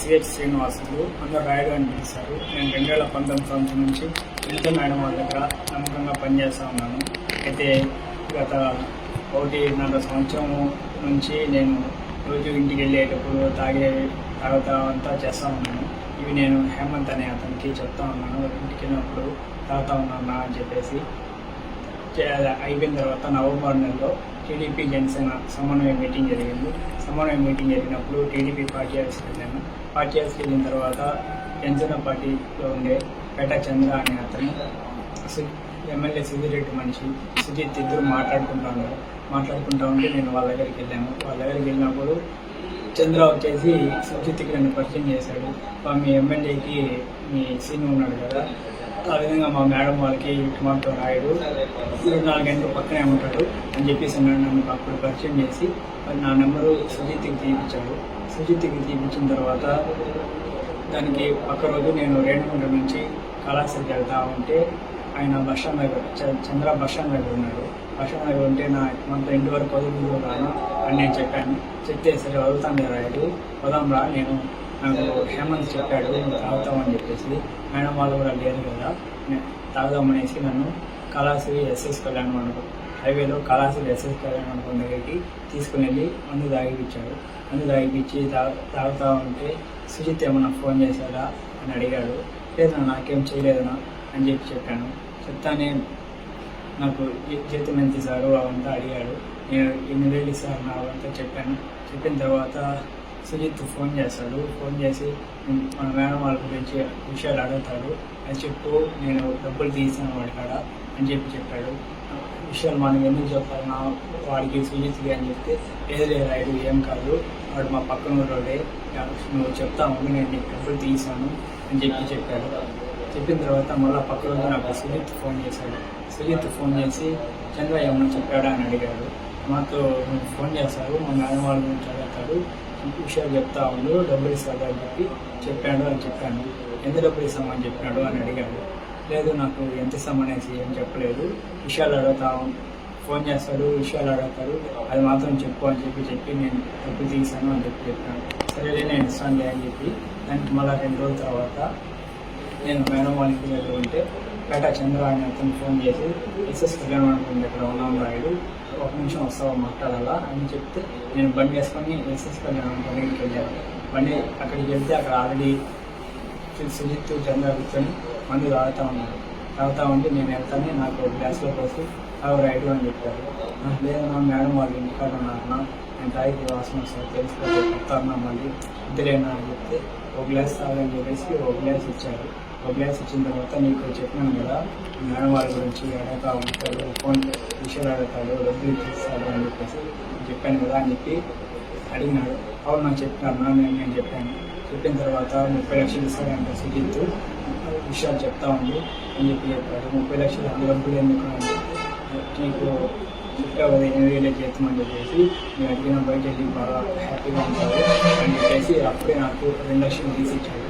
CH Srinivasulu అందరు రాయుడు అని నేను రెండు వేల పంతొమ్మిది సంవత్సరం నుంచి వినిత మేడం వాళ్ళ దగ్గర నమ్మకంగా పనిచేస్తూ ఉన్నాను. అయితే గత ఒకటిన్నర సంవత్సరం నుంచి నేను రోజు ఇంటికి వెళ్ళేటప్పుడు తాగే తాగుతా అంతా చేస్తూ ఉన్నాను. ఇవి నేను హేమంత్ అనే అతనికి చెప్తా ఉన్నాను. ఇంటికి వెళ్ళినప్పుడు తాగుతా ఉన్నాను అని చెప్పేసి. అయిపోయిన తర్వాత నవంబర్ నెలలో టీడీపీ జనసేన సమన్వయ మీటింగ్ జరిగింది. సమన్వయ మీటింగ్ జరిగినప్పుడు టీడీపీ పార్టీ ఆఫీస్కి వెళ్ళాను పార్టీ ఆఫీస్కి వెళ్ళిన తర్వాత జనసేన పార్టీలో ఉండే పేట చంద్ర అనే అతను ఎమ్మెల్యే సుధీరెడ్డి మనిషి సుజిత్ ఇద్దరు మాట్లాడుకుంటాను మాట్లాడుకుంటా ఉంటే నేను వాళ్ళ దగ్గరికి వెళ్ళాను. వాళ్ళ దగ్గరికి వెళ్ళినప్పుడు చంద్ర వచ్చేసి సుజిత్కి నన్ను పరిచయం చేశాడు. మీ ఎమ్మెల్యేకి మీ సీన్ ఉన్నాడు కదా ఆ విధంగా మా మేడం వాళ్ళకి మాతో రాయుడు. ఇరవై నాలుగు గంటలు పక్కనే ఉంటాడు. అని చెప్పేసి నన్ను నన్ను అప్పుడు పరిచయం చేసి నా నెంబరు సుజిత్కి తీపించాడు సుజిత్కి తీపించిన తర్వాత దానికి పక్క రోజు నేను రేణుగుంట నుంచి కళాశాలకి వెళ్తా ఉంటే ఆయన బస్ స్టాండ్ దగ్గర చంద్ర బస్ స్టాండ్ దగ్గర ఉన్నాడు. బస్ స్టాండ్ దగ్గర ఉంటే నా మనతో ఇంటి వరకు వదులు రాను అని నేను చెప్పాను. చెప్తే సరే వదులుతాను రాయుడు వదాం రా నేను నాకు హేమంత్ చెప్పాడు తాగుతామని చెప్పేసి. ఆయన వాళ్ళు కూడా లేరు కదా తాగుదామనేసి నన్ను కళాశ్రీ ఎస్ఎస్ కళ్యాణ మండపం. హైవేలో కళాశ్రీ ఎస్ఎస్ కళ్యాణ్ మండపం దగ్గరికి తీసుకుని వెళ్ళి మందు తాగిపించాడు మందు తాగిపించి తాగుతా ఉంటే సుజిత్ ఏమన్నా ఫోన్ చేశారా అని అడిగాడు. లేదన్నా నాకేం చేయలేదనా అని చెప్పి చెప్పాను. చెప్తానే నాకు జీతం ఎంత ఇస్తారు అవంతా అడిగాడు. నేను ఎన్ని వేలు ఇస్తారు నా అవంతా చెప్పాను. చెప్పిన తర్వాత సుజిత్ ఫోన్ చేస్తాడు. ఫోన్ చేసి మన మేడం వాళ్ళ గురించి విషయాలు అడుగుతాడు. అది చెప్పు నేను డబ్బులు తీసాను వాడి కాడ అని చెప్పి చెప్పాడు. విషయాలు మనం ఎందుకు చెప్పాలి? నా వాడికి సుజిత్కి అని చెప్తే లేదు లేదు ఏం కాదు. వాడు మా పక్కన ఊరోడే నువ్వు చెప్తాము నేను నీకు డబ్బులు తీసాను అని చెప్పి చెప్పాడు. చెప్పిన తర్వాత మళ్ళీ పక్క రోజు నాకు సుజిత్ ఫోన్ చేశాడు. సుజిత్ ఫోన్ చేసి చంద్ర ఏమన్నా చెప్పాడా? అని అడిగాడు. మాతో ఫోన్ చేస్తారు మా మేడం వాళ్ళ నుంచి అడుగుతాడు విషయాలు చెప్తా ఉండు డబ్బులు ఇస్తాడు అని చెప్పి చెప్పాడు అని చెప్పాను. ఎంత డబ్బులు ఇస్తామని చెప్పాడు? అని అడిగాడు. లేదు నాకు ఎంత ఇస్తామనేసి ఏం చెప్పలేదు. విషయాలు అడుగుతా ఫోన్ చేస్తాడు విషయాలు అడుగుతాడు అది మాత్రం చెప్పు అని చెప్పి చెప్పి నేను డబ్బులు తీసాను అని చెప్పి చెప్పాను. సరేలే నేను ఇస్తానులే అని చెప్పి దానికి మళ్ళీ రెండు రోజుల తర్వాత నేను మేడం వాళ్ళ ఇంటి దగ్గర ఉంటే పేట చంద్ర అని అతను ఫోన్ చేసి ఎస్ఎస్ కళ్యాణ్ అనుకుంది దగ్గర ఉన్నాం రాయుడు ఒక నిమిషం వస్తావా మాట్లాడాలా? అని చెప్తే నేను బండి వేసుకొని ఎస్ఎస్ కళ్యాణ్ దగ్గరికి వెళ్ళాను బండి అక్కడికి వెళ్తే అక్కడ ఆల్రెడీ సుజిత్ చంద్ర కూర్చొని మందు తాగుతా ఉన్నారు. తాగుతా ఉంటే నేను వెళ్తానే నాకు ఒక గ్లాస్లో పోసి అవి రైడు అని చెప్పారు. "నాకు లేదు నా మేడం వాళ్ళు ఇంటికాడ ఉన్నారన్నా నేను తాగి వాసన వస్తుంది తెలిసిపోతే చెప్తాను మళ్ళీ. ఇద్దరేనా అని చెప్తే ఒక గ్లాస్ తాగని చెప్పేసి ఒక గ్లాస్ ఇచ్చారు. అభ్యాస వచ్చిన ఇచ్చిన తర్వాత నీకు చెప్పినాను కదా మేడం వారి గురించి అడుగుతా ఉంటాడు ఫోన్ విషయాలు అడగతాడు డబ్బులు ఇచ్చిస్తాడు అని చెప్పేసి చెప్పాను కదా అని చెప్పి అడిగినాడు. అవును నాకు చెప్పినారు నేను నేను చెప్పాను. చెప్పిన తర్వాత ముప్పై లక్షలు ఇస్తాడంట సుజిత్ విషయాలు చెప్తా ఉంది అని చెప్పి చెప్పాడు. ముప్పై లక్షలు అంత డబ్బులు ఎందుకు నీకు చెప్పావు కదా ఎనిమిది వేలే చెప్పేసి నేను అడిగిన బయట వెళ్ళి బాగా హ్యాపీగా ఉంటావు అని చెప్పేసి అప్పుడే నాకు రెండు లక్షలు తీసి ఇచ్చాడు.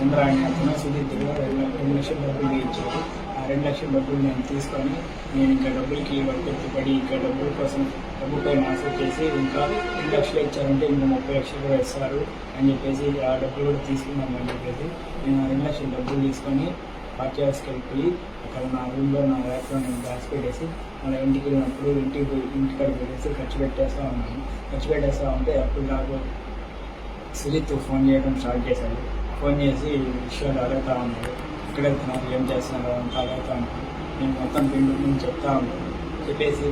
చంద్ర అని అతను రెండు రెండు లక్షల డబ్బులు ఇచ్చారు. ఆ రెండు లక్షల డబ్బులు నేను తీసుకొని నేను ఇంకా డబ్బులకి పడి ఇంకా డబ్బుల కోసం డబ్బుపై ఆశ చేసి ఇంకా రెండు లక్షలు ఇచ్చారంటే ఇంకా ముప్పై లక్షలు కూడా ఇస్తారు అని చెప్పేసి ఆ డబ్బులు కూడా తీసుకున్నాను అని చెప్పేసి నేను ఆ రెండు లక్షల డబ్బులు తీసుకొని పార్టీ హౌస్కి వెళ్ళిపోయి అక్కడ నా రూమ్లో నా ల్యాప్లో నేను దాచి పెట్టేసి మళ్ళీ ఇంటికి వెళ్ళినప్పుడు ఇంటికి పోయి ఇంటికాడ పెట్టేసి ఖర్చు పెట్టేస్తూ ఉన్నాను. ఖర్చు పెట్టేస్తూ ఉంటే అప్పుడు నాకు సుజిత్ ఫోన్ చేయడం స్టార్ట్ చేశాడు ఫోన్ చేసి విషయాలు అడుగుతా ఉన్నాడు ఎక్కడ వెళ్తున్నారు ఏం చేస్తున్నారు? అంతా అడుగుతా ఉన్నాడు నేను మొత్తం పిండి నేను చెప్తా ఉన్నాను చెప్పేసి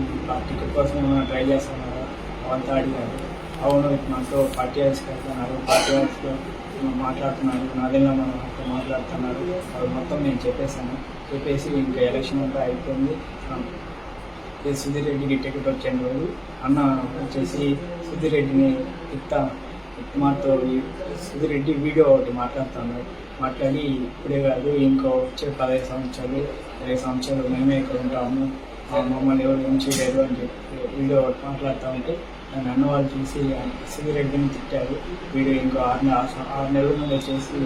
టికెట్ కోసం ఏమైనా ట్రై చేస్తున్నారా? అవంతా అడిగారు. అవును నాతో పార్టీ హౌస్కి వెళ్తున్నారు పార్టీ హౌస్లో మాట్లాడుతున్నారు. నాదెల్లా మనం మాట్లాడుతున్నారు? అవి మొత్తం నేను చెప్పేశాను. చెప్పేసి ఇంకా ఎలక్షన్ అంతా అయిపోయింది. సుధీర్ రెడ్డికి టికెట్ వచ్చిన రోజు అన్న వచ్చేసి సుధీర్ రెడ్డిని ఇస్తా మాతో సుధిరెడ్డి వీడియో ఒకటి మాట్లాడుతాను. మాట్లాడి ఇప్పుడే కాదు ఇంకో వచ్చే పదహైదు సంవత్సరాలు ఇరవై సంవత్సరాలు మేమే ఇక్కడ ఉంటాము. మమ్మల్ని ఎవరు నుంచి చేయలేరు అని చెప్పి వీడియో ఒకటి మాట్లాడుతూ ఉంటే నన్ను అన్న వాళ్ళు చూసి సుధిరెడ్డిని తిట్టారు. వీడియో ఇంకో ఆరు ఆరు నెలల ముందు చేసి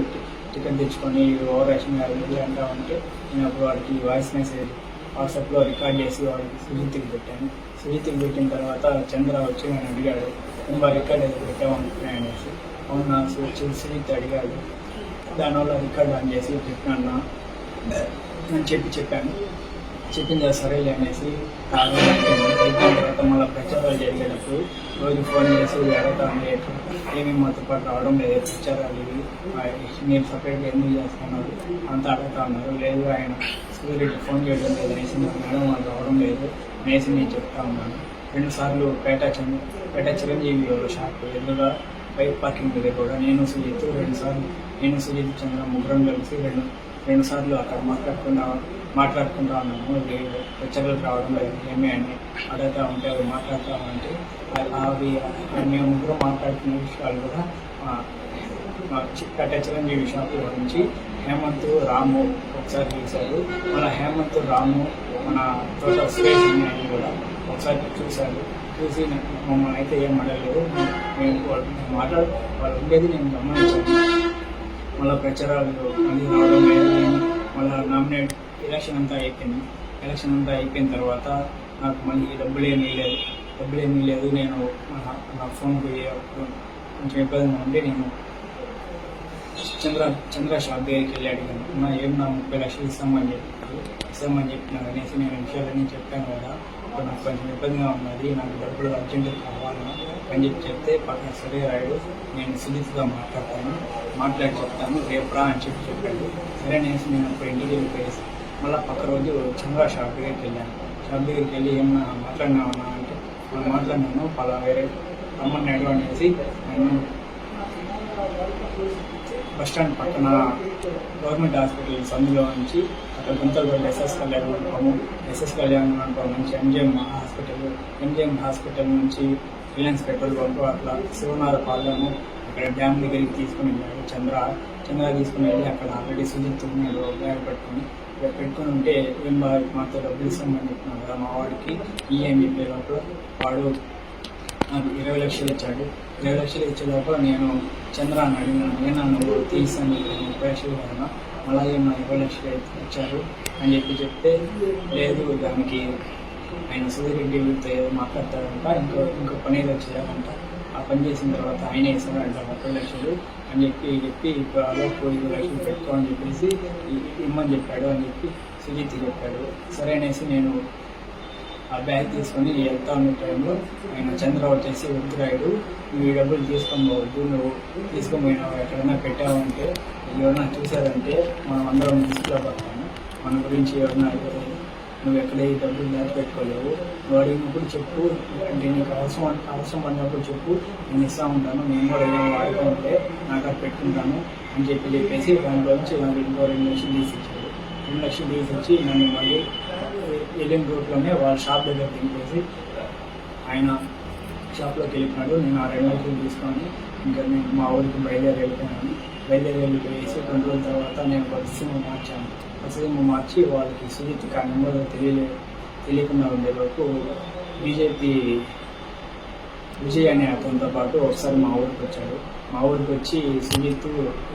టికెట్ తెచ్చుకొని ఓవర్ రేషన్ గారు అంటా ఉంటే నేను అప్పుడు వాడికి వాయిస్ మెసేజ్ వాట్సాప్లో రికార్డ్ చేసి వాడికి సుజిత్కి పెట్టాను. సుజిత్కి పెట్టిన తర్వాత చంద్ర వచ్చి నన్ను అడిగాడు ఇంకా రికార్డ్ ఏదో పెట్టామనుకున్నాను అనేసి. అవునా నా చూసి అడిగాడు. దానివల్ల రికార్డ్ ఆన్ చేసి చెప్పినా అని చెప్పి చెప్పాను. చెప్పింది సరేలే అనేసి అయిపోయిన తర్వాత మళ్ళీ ప్రచారాలు జరిగేటప్పుడు రోజు ఫోన్ చేసి అడగతా లేదు ఏమేమి మాతో పాటు రావడం లేదు ప్రచారాలు ఇవి ఆ, మీరు సపరేట్గా ఎందుకు చేస్తున్నారు అంతా అడుగుతా ఉన్నారు. లేదు ఆయన సూర్యుడికి ఫోన్ చేయడం లేదు అనేసి నాకు మేడం వాళ్ళు రావడం లేదు. అనేసి నేను చెప్తా ఉన్నాను. రెండు సార్లు పేట చంద్ర పేట చిరంజీవి గారు షాప్ ఎదురుగా బైక్ పార్కింగ్ దగ్గర కూడా నేను సుజిత్ రెండు సార్లు నేను సుజిత్ చంద్ర ముగ్గురం కలిసి రెండు రెండు సార్లు అక్కడ మాట్లాడుకుంటా మాట్లాడుకుంటా ఉన్నాము. లెక్చర్లకు రావడం లేదు. ఏమి అని అడుగుతా ఉంటే అవి మాట్లాడతామంటే అవి అవి మేము ముగ్గురు మాట్లాడుతున్న విషయాలు కూడా ఆ, మా చిక్కట చిరంజీవి షాప్ గురించి హేమంత్ రాము ఒకసారి చూశారు. మన హేమంత్ రాము మన తోట స్పేస్ అన్నయ్య కూడా ఒకసారి చూశారు. చూసి మమ్మల్ని అయితే ఏం అడగలేదు మేము వాళ్ళు మాట్లాడు వాళ్ళు ఉండేది నేను గమనించాను. మళ్ళీ ప్రచారాలు మళ్ళీ రావడం లేదు. మళ్ళీ నామినేట్ ఎలక్షన్ అంతా అయిపోయింది. ఎలక్షన్ అంతా అయిపోయిన తర్వాత నాకు మళ్ళీ డబ్బులు ఏమీ లేదు డబ్బులు ఏమీ లేదు నేను నా- నా ఫోన్కి కొంచెం ఇబ్బందిగా ఉండి నేను చంద్ర చంద్ర షాప్ దగ్గరికి వెళ్ళాడు అడిగాను నా ఏం నా ముప్పై లక్షలు ఇస్తామని చెప్పి ఇస్తామని చెప్పిన అనేసి నేను విషయాలన్నీ చెప్పాను కదా. ఇప్పుడు నాకు కొంచెం ఇబ్బందిగా ఉన్నది నాకు డబ్బులు అర్జెంట్ కావాలా అని చెప్పి చెప్తే పక్కన సరే రాయుడు నేను సునీత్గా మాట్లాడతాను మాట్లాడి చెప్తాను రేపు రా అని చెప్పి చెప్పాడు. సరే అనేసి నేను అప్పుడు ఇంటికి వెళ్ళిపోయేసి మళ్ళీ పక్క రోజు చంద్ర షాప్ దగ్గరికి వెళ్ళాను. షాప్ దగ్గరికి వెళ్ళి ఏమన్నా మాట్లాడినావన్నా అంటే మాట్లాడినాను పలా వేరే రమ్మన్నాడు అనేసి నేను బస్ స్టాండ్ పక్కన గవర్నమెంట్ హాస్పిటల్ సందులో నుంచి అక్కడ గుంతలు ఎస్ఎస్ కళ్యాణ్ మండపము ఎస్ఎస్ కళ్యాణ్ మండపం నుంచి ఎంజిఎం హాస్పిటల్ ఎంజిఎం హాస్పిటల్ నుంచి రిలయన్స్ పెట్రోల్ బంక్ అట్లా శివనాథ పాలెము అక్కడ డ్యామ్ దగ్గరికి తీసుకుని వెళ్ళాడు చంద్ర. చంద్ర తీసుకుని వెళ్ళి అక్కడ ఆల్రెడీ సుజిత్ ఉన్నాడు బ్యాగ్ పెట్టుకుని ఇక్కడ పెట్టుకుని ఉంటే ఏం బాగా మాతో డబ్బులు ఇస్తామని చెప్పినాడు కదా మా వాడికి. ఈఎం చెప్పే లోపల వాడు నాకు ఇరవై లక్షలు ఇచ్చాడు. ఇరవై లక్షలు ఇచ్చే లోపల నేను చంద్రాన్ని అడిగినాను నేను తీసాను ముప్పై లక్షలు కదా అలాగే మా ఇరవై లక్షలు అయితే ఇచ్చారు అని చెప్పి చెప్తే లేదు దానికి ఆయన సుధీరెడ్డి వీరితో ఏదో మాట్లాడతాడంట ఇంకో ఇంకో పని ఏదో చేయాలంట. ఆ పని చేసిన తర్వాత ఆయన ఇస్తాడంట ముప్పై లక్షలు అని చెప్పి చెప్పి ఇప్పుడు అలోపు పోయి లక్షలు పెట్టుకో అని చెప్పేసి ఇమ్మని చెప్పాడు అని చెప్పి సుజిత్ చెప్పాడు. సరే అనేసి నేను ఆ బ్యాగ్ తీసుకొని వెళ్తా ఉన్న టైంలో ఆయన చంద్ర వచ్చేసి వద్దురాయుడు నువ్వు ఈ డబ్బులు తీసుకొని పోవద్దు నువ్వు తీసుకొని పోయినావు? ఎక్కడైనా పెట్టావంటే ఎవరైనా చూసారంటే మనం అందరం తీసుకురాబోతాము మన గురించి ఎవరైనా నువ్వు ఎక్కడ ఈ డబ్బులు దాచిపెట్టుకోలేవు నువ్వు అడిగినప్పుడు చెప్పు అంటే నీకు అవసరం అవసరం పడినప్పుడు చెప్పు. నేను ఇస్తా ఉంటాను నేను కూడా ఏమైనా వాడుకుంటే నాకు అది పెట్టుకుంటాను అని చెప్పి చెప్పేసి దాంట్లో నుంచి నాకు ఇంకో రెండు లక్షలు తీసి ఇచ్చాడు. రెండు లక్షలు తీసి వచ్చి నన్ను మళ్ళీ ఎలియన్ రూట్లోనే వాళ్ళ షాప్ దగ్గర దింపేసి ఆయన షాప్లోకి వెళ్ళిపోయాడు నేను ఆ రెండు రోజులు తీసుకొని ఇంకా నేను మా ఊరికి బయలుదేరి వెళ్ళిపోయాను. బయలుదేరి వెళ్ళిపోయేసి రెండు రోజుల తర్వాత నేను కొత్త సిమ్ మార్చాను. కొత్త సిమ్ మార్చి వాళ్ళకి సుజిత్ ఆ నెంబర్ తెలియలే తెలియకుండా ఉండేలోపు బీజేపీ విజయ్ అనే అతనితో పాటు ఒకసారి మా ఊరికి వచ్చాడు. మా ఊరికి వచ్చి సుజిత్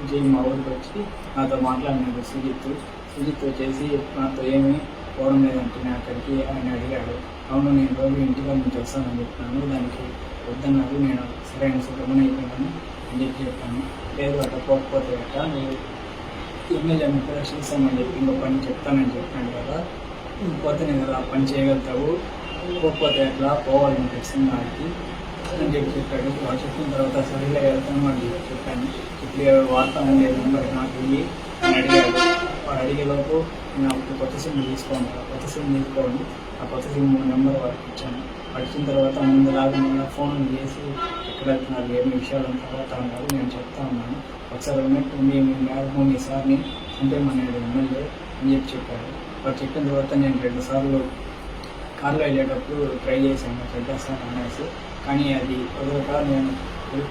విజయ్ మా ఊరికి వచ్చి నాతో మాట్లాడినాడు సుజిత్. సుజిత్ వచ్చేసి నాతో ఏమి పోవడం లేదంటే అక్కడికి ఆయన అడిగాడు అవును నేను రోజు ఇంటిలో నుంచి వస్తానని చెప్పినాను దానికి వద్దన్నారు. నేను సరైన సుఖమని అయిపోయాను అని చెప్పి చెప్పాను. లేదు అట్లా పోకపోతే అట్ట మీరు ఎమ్మెల్యే ముప్పై లక్షలు ఇస్తామని చెప్పి ఇంకో పని చెప్తానని చెప్పాను కదా. పోతే నేను కదా ఆ పని చేయగలుగుతావు. పోకపోతే అట్లా పోవాలి నువ్వు ఖచ్చితంగా అని చెప్పి చెప్పాడు. వాడు చెప్పిన తర్వాత సరిగ్గా వెళ్తాను అని చెప్పి చెప్పాను. ఇప్పుడు వార్త ఉండే నెంబర్ నాకు వెళ్ళి అని అడిగాడు. వాడు అడిగేలోపు నేను అప్పుడు కొత్త సిమ్ తీసుకోండి. కొత్త సిమ్ తీసుకోండి. ఆ కొత్త సిమ్ నెంబర్ వాడికి ఇచ్చాను. పడిచిన తర్వాత ముందులాగా మళ్ళీ ఫోన్ చేసి ఎక్కడ వెళ్తున్నారు ఏమి విషయాలు తర్వాత ఉన్నారు నేను చెప్తా ఉన్నాను. ఒకసారి ఉన్నట్టు మీ మీ మీ సార్ని అంటే మన ఎమ్మెల్యే అని చెప్పి చెప్పాడు వాడు చెప్పిన తర్వాత నేను రెండు సార్లు కార్లో వెళ్ళేటప్పుడు ట్రై చేశాను. పెట్టేస్తాను అనేసి. కానీ అది కుదరక నేను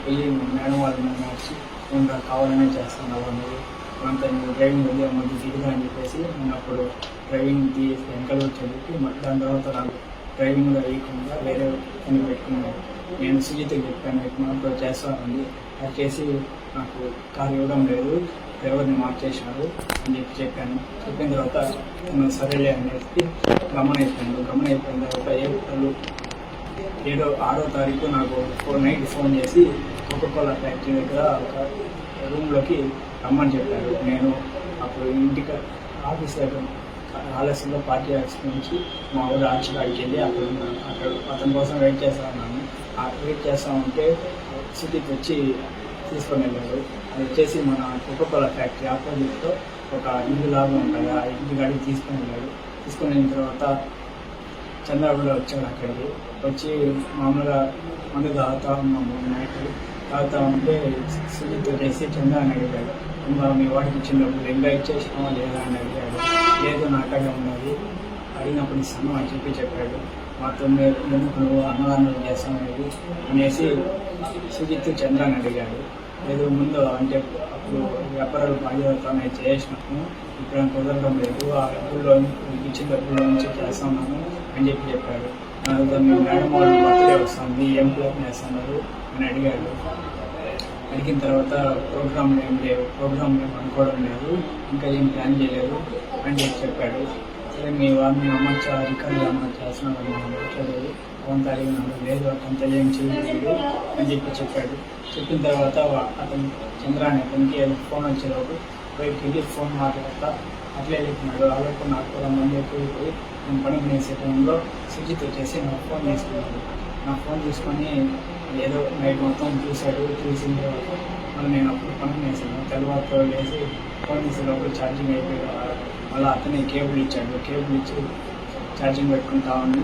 వెళ్ళి మేడం వాళ్ళు నన్ను వచ్చి నేను కావాలనే చేస్తాను నువ్వు? అంత డ్రైవింగ్ వెళ్ళి మంచి దిగుదా అని చెప్పేసి నేను అప్పుడు డ్రైవింగ్ తీసి వెనకాల వచ్చేసి మళ్ళీ దాని తర్వాత నాకు డ్రైవింగ్లో వేయకుండా వేరే పని పెట్టుకున్నాను. నేను సుజిత్కి చెప్పాను ఎక్కువ చేస్తానండి అది చేసి నాకు కారు ఇవ్వడం లేదు డ్రైవర్ని మార్చేశారు అని చెప్పి చెప్పాను. చెప్పిన తర్వాత నేను సరేలే అనేసి గమనం అయిపోయాను గమనం అయిపోయిన తర్వాత ఏ పనులు ఏడో ఆరో తారీఖు నాకు ఫోర్ నైట్ ఫోన్ చేసి కోకోకోలా ఫ్యాక్టరీ దగ్గర ఒక రూమ్లోకి రమ్మని చెప్పారు. నేను అప్పుడు ఇంటికి ఆఫీస్ దగ్గర ఆలస్యంలో పార్టీ ఆఫీస్ నుంచి మా ఊరు ఆర్చికాడికి వెళ్ళి అక్కడ ఉన్నాను. అక్కడ అతని కోసం వెయిట్ చేస్తా ఉన్నాను. ఆ వెయిట్ చేస్తా ఉంటే సిటీకి వచ్చి తీసుకొని వెళ్ళారు. అది వచ్చేసి మన కోకోకోలా ఫ్యాక్టరీ ఆపోజిట్లో ఒక ఇల్లు లాగా ఉంటుంది. ఆ ఇంటి కాడికి తీసుకొని వెళ్ళాడు తీసుకొని వెళ్ళిన తర్వాత చంద్రబాబులో కూడా వచ్చాడు అక్కడికి. వచ్చి మామూలుగా మందు తాగుతా ఉన్నాము నైట్ తాగుతా ఉంటే సుజిత్ వచ్చేసి చంద్ర అని అడిగాడు ఇంకా మీ వాడికి ఇచ్చినప్పుడు ఇంకా ఇచ్చేసినావా లేదా? అని అడిగాడు. లేదు నాటగా ఉన్నది. అడిగినప్పుడు ఇస్తాను అని చెప్పి చెప్పాడు. మాతో మీరు ఎందుకు నువ్వు అన్నదానం చేస్తాం అనేది అనేసి సుజిత్ చంద్ర అని అడిగాడు. లేదు ముందు అంటే అప్పుడు వ్యాపారాలు బాధ్యతనే చేసినప్పుడు ఇప్పుడు కుదరడం లేదు. ఆ డబ్బుల్లో ఇచ్చిన డబ్బుల్లో నుంచి చేస్తున్నాను అని చెప్పి చెప్పాడు. మీ మేడం వాళ్ళు బర్త్డే వస్తుంది. ఏం ప్లాన్ చేస్తున్నారు? అని అడిగాడు. అడిగిన తర్వాత ప్రోగ్రామ్ ఏం లేవు ప్రోగ్రామ్ మేము అనుకోవడం లేదు ఇంకా ఏం ప్లాన్ చేయలేదు అని చెప్పి చెప్పాడు. సరే మీ వారిని అమ్మచ్చా రికార్డు అమ్మ చేస్తున్నాను మాట్లాడలేదు. ఫోన్ తారీఖు లేదు అంత ఏం చేయలేదు అని చెప్పి చెప్పాడు. చెప్పిన తర్వాత అతను చంద్ర అనే అతనికి ఫోన్ వచ్చేలోపు బయటికి వెళ్ళి ఫోన్ మాట్లాడతా అట్లే వెళ్ళిపోయినాడు అలాగే నాకు కూడా మంది ఎక్కువైపోయి నేను పనికి చేసే టైంలో సుజిత్ వచ్చేసి నా ఫోన్ తీసుకున్నాడు. నా ఫోన్ తీసుకొని ఏదో నైట్ మొత్తం చూశాడు చూసిన తర్వాత మళ్ళీ నేను అప్పుడు పని చేశాను. తర్వాత లేచి ఫోన్ చేసేటప్పుడు ఛార్జింగ్ అయిపోయి మళ్ళీ అతనే కేబుల్ ఇచ్చాడు. కేబుల్ ఇచ్చి ఛార్జింగ్ పెట్టుకుంటా ఉండి.